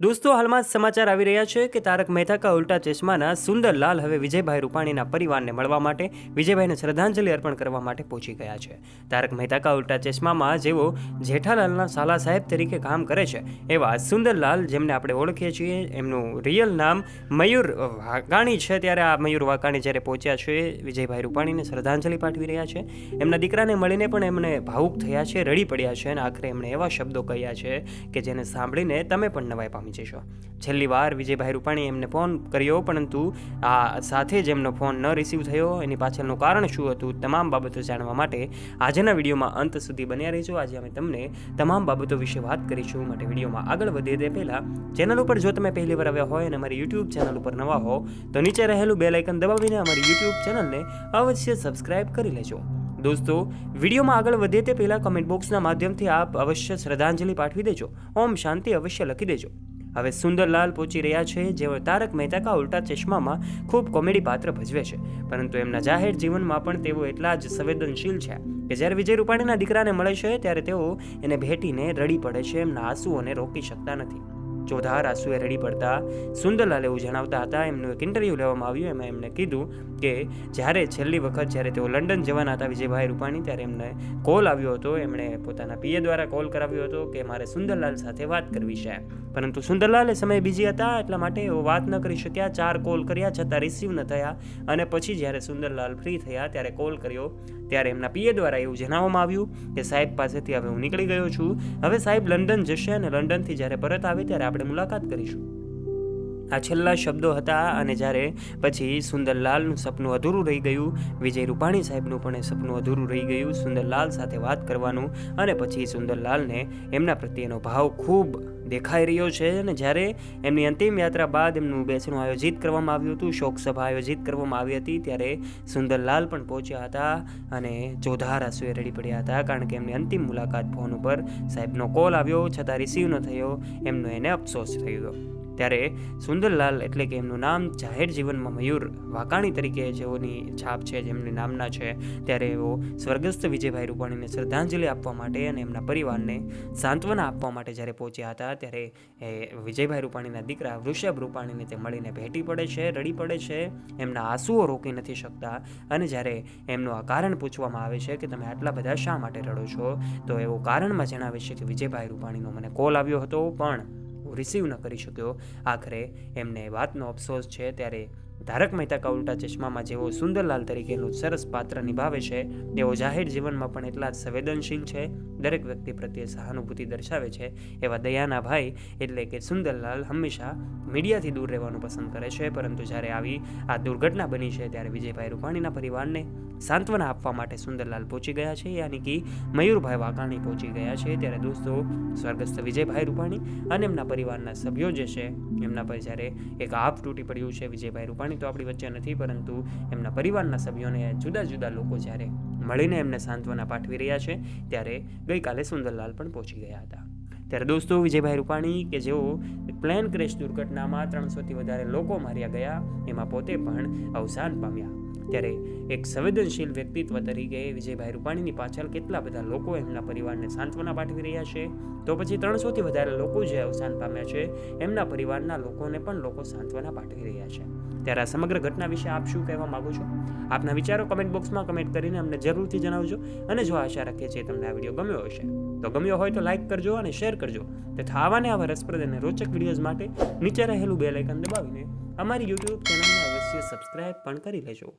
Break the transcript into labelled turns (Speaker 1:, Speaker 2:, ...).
Speaker 1: દોસ્તો, હાલમાં સમાચાર આવી રહ્યા છે કે તારક મહેતા કા ઉલ્ટા ચશ્માના સુંદરલાલ હવે વિજયભાઈ રૂપાણીના પરિવારને મળવા માટે, વિજયભાઈને શ્રદ્ધાંજલિ અર્પણ કરવા માટે પહોંચી ગયા છે. તારક મહેતા કા ઉલ્ટા ચશ્મામાં જેઓ જેઠાલાલના સાલા સાહેબ તરીકે કામ કરે છે, એવા સુંદરલાલ જેમને આપણે ઓળખીએ છીએ, એમનું રિયલ નામ મયુર વાકાણી છે. ત્યારે આ મયુર વાકાણી જ્યારે પહોંચ્યા છે, વિજયભાઈ રૂપાણીને શ્રદ્ધાંજલિ પાઠવી રહ્યા છે. એમના દીકરાને મળીને પણ એમને ભાવુક થયા છે, રડી પડ્યા છે અને આખરે એમણે એવા શબ્દો કહ્યા છે કે જેને સાંભળીને તમે પણ નવાઈ પામી જશો. છેલ્લી વાર વિજયભાઈ રૂપાણીએ એમને ફોન કર્યો, પરંતુ આ સાથે જ એમનો ફોન ન રિસીવ થયો. એની પાછળનું કારણ શું હતું, તમામ બાબતો જાણવા માટે આજના વિડીયોમાં અંત સુધી બન્યા રહેજો. આજે અમે તમને તમામ બાબતો વિશે વાત કરીશું. માટે વિડીયોમાં આગળ વધે તે પહેલાં, ચેનલ ઉપર જો તમે પહેલી વાર આવ્યા હોય અને અમારી યુટ્યુબ ચેનલ ઉપર નવા હો, તો નીચે રહેલું બે લાઇકન દબાવીને અમારી યુટ્યુબ ચેનલને અવશ્ય સબસ્ક્રાઇબ કરી લેજો. દોસ્તો, વિડીયોમાં આગળ વધે તે પહેલાં કમેન્ટ બોક્સના માધ્યમથી આપ અવશ્ય શ્રદ્ધાંજલિ પાઠવી દેજો. ઓમ શાંતિ અવશ્ય લખી દેજો. હવે સુંદરલાલ પહોંચી રહ્યા છે, જેઓ તારક મહેતા કા ઉલ્ટા ચશ્મામાં ખૂબ કોમેડી પાત્ર ભજવે છે. પરંતુ એમના જાહેર જીવનમાં પણ તેઓ એટલા જ સંવેદનશીલ છે કે જ્યારે વિજય રૂપાણીના દીકરાને મળે છે, ત્યારે તેઓ એને ભેટીને રડી પડે છે, એમના આંસુઓને રોકી શકતા નથી. ચોધાર આંસુએ રડી પડતા સુંદરલાલ એવું જણાવતા હતા. એમનું એક ઇન્ટરવ્યૂ લેવામાં આવ્યું. એમાં એમને કીધું કે જ્યારે છેલ્લી વખત જ્યારે તેઓ લંડન જવાના હતા વિજયભાઈ રૂપાણી, ત્યારે એમને કોલ આવ્યો હતો. એમણે પોતાના પીએ દ્વારા કોલ કરાવ્યો હતો કે મારે સુંદરલાલ સાથે વાત કરવી છે. પરંતુ સુંદરલાલ એ સમયે બીજી હતા એટલા માટે એઓ વાત ન કરી શક્યા. ચાર કોલ કર્યા છતાં રિસીવ ન થયા અને પછી જ્યારે સુંદરલાલ ફ્રી થયા ત્યારે કોલ કર્યો. ત્યારે એમના પીએ દ્વારા એવું જણાવવામાં આવ્યું કે સાહેબ પાસેથી હવે હું નીકળી ગયો છું. હવે સાહેબ લંડન જશે અને લંડનથી જ્યારે પરત આવે ત્યારે આપણે મુલાકાત કરીશું. આ છેલ્લા શબ્દો હતા અને જ્યારે પછી સુંદરલાલનું સપનું અધૂરું રહી ગયું, વિજય રૂપાણી સાહેબનું પણ એ સપનું અધૂરું રહી ગયું, સુંદરલાલ સાથે વાત કરવાનું અને પછી સુંદરલાલને એમના પ્રત્યેનો ભાવ ખૂબ દેખાઈ રહ્યો છે અને જ્યારે એમની અંતિમ યાત્રા બાદ એમનું બેસણું આયોજિત કરવામાં આવ્યું હતું, શોકસભા આયોજિત કરવામાં આવી હતી, ત્યારે સુંદરલાલ પણ પહોંચ્યા હતા અને જોધાર આંસુએ રડી પડ્યા હતા કારણ કે એમની અંતિમ મુલાકાત ફોન ઉપર સાહેબનો કોલ આવ્યો, છતાં રિસીવ ન થયો, એમનો એને અફસોસ થયો. ત્યારે સુંદરલાલ એટલે કે એમનું નામ જાહેર જીવનમાં મયુર વાકાણી તરીકે જેઓની છાપ છે, જેમની નામના છે, ત્યારે એઓ સ્વર્ગસ્થ વિજયભાઈ રૂપાણીને શ્રદ્ધાંજલિ આપવા માટે અને એમના પરિવારને સાંત્વના આપવા માટે જ્યારે પહોંચ્યા હતા, ત્યારે એ વિજયભાઈ રૂપાણીના દીકરા વૃષભ રૂપાણીને તે મળીને ભેટી પડે છે, રડી પડે છે, એમના આંસુઓ રોકી નથી શકતા અને જ્યારે એમનું આ કારણ પૂછવામાં આવે છે કે તમે આટલા બધા શા માટે રડો છો, તો એવું કારણમાં જણાવે છે કે વિજયભાઈ રૂપાણીનો મને કોલ આવ્યો હતો, પણ રિસીવ ન કરી શક્યો. આખરે એમને વાતનો અફસોસ છે ત્યારે તારક મહેતા કા ઉલ્ટા ચશ્મામાં જેઓ સુંદરલાલ તરીકેનું સરસ પાત્ર નિભાવે છે, તેઓ જાહેર જીવનમાં પણ એટલા જ સંવેદનશીલ છે, દરેક વ્યક્તિ પ્રત્યે સહાનુભૂતિ દર્શાવે છે, એવા દયાના ભાઈ એટલે કે સુંદરલાલ હંમેશા મીડિયાથી દૂર રહેવાનું પસંદ કરે છે, પરંતુ જ્યારે આવી આ દુર્ઘટના બની છે, ત્યારે વિજયભાઈ રૂપાણીના પરિવારને સાંત્વના આપવા માટે સુંદરલાલ પહોંચી ગયા છે, યાની કે મયુરભાઈ વાકાણી પહોંચી ગયા છે, ત્યારે દોસ્તો સ્વર્ગસ્થ વિજયભાઈ રૂપાણી અને એમના પરિવારના સભ્યો જે છે, એમના પર જ્યારે એક આપ તૂટી પડ્યું છે, વિજયભાઈ રૂપાણી તો આપણી વચ્ચે નથી, પરંતુ એમના પરિવારના સભ્યોને જુદા જુદા લોકો જ્યારે મળીને એમને સાંત્વના પાઠવી રહ્યા છે, ત્યારે ગઈકાલે સુંદરલાલ પણ પહોંચી ગયા હતા. ત્યારે દોસ્તો વિજયભાઈ રૂપાણી કે જેઓ પ્લેન ક્રેશ દુર્ઘટનામાં ત્રણસોથી વધારે લોકો માર્યા ગયા, એમાં પોતે પણ અવસાન પામ્યા. ત્યારે એક સંવેદનશીલ વ્યક્તિત્વ તરીકે વિજયભાઈ રૂપાણીની પાછળ કેટલા બધા લોકો એમના પરિવારને સાંત્વના પાઠવી રહ્યા છે? તો પછી ત્રણસોથી વધારે લોકો જે અવસાન પામ્યા છે, એમના પરિવારના લોકોને પણ લોકો સાંત્વના પાઠવી રહ્યા છે. ત્યારે આ સમગ્ર ઘટના વિશે આપ શું કહેવા માગો છો? આપના વિચારો કમેન્ટ બોક્સમાં કમેન્ટ કરીને અમને જરૂરથી જણાવજો અને જો આશા રાખીએ છીએ તમને આ વીડિયો ગમ્યો હશે તો ગમ્યો હોય તો લાઇક કરજો અને શેર કરજો. તથા આવાને આવા રસપ્રદ અને રોચક વિડીયોઝ માટે નીચે રહેલું બેલ આઇકન દબાવીને અમારી યુટ્યુબ ચેનલને અવશ્ય સબસ્ક્રાઇબ પણ કરી લેજો.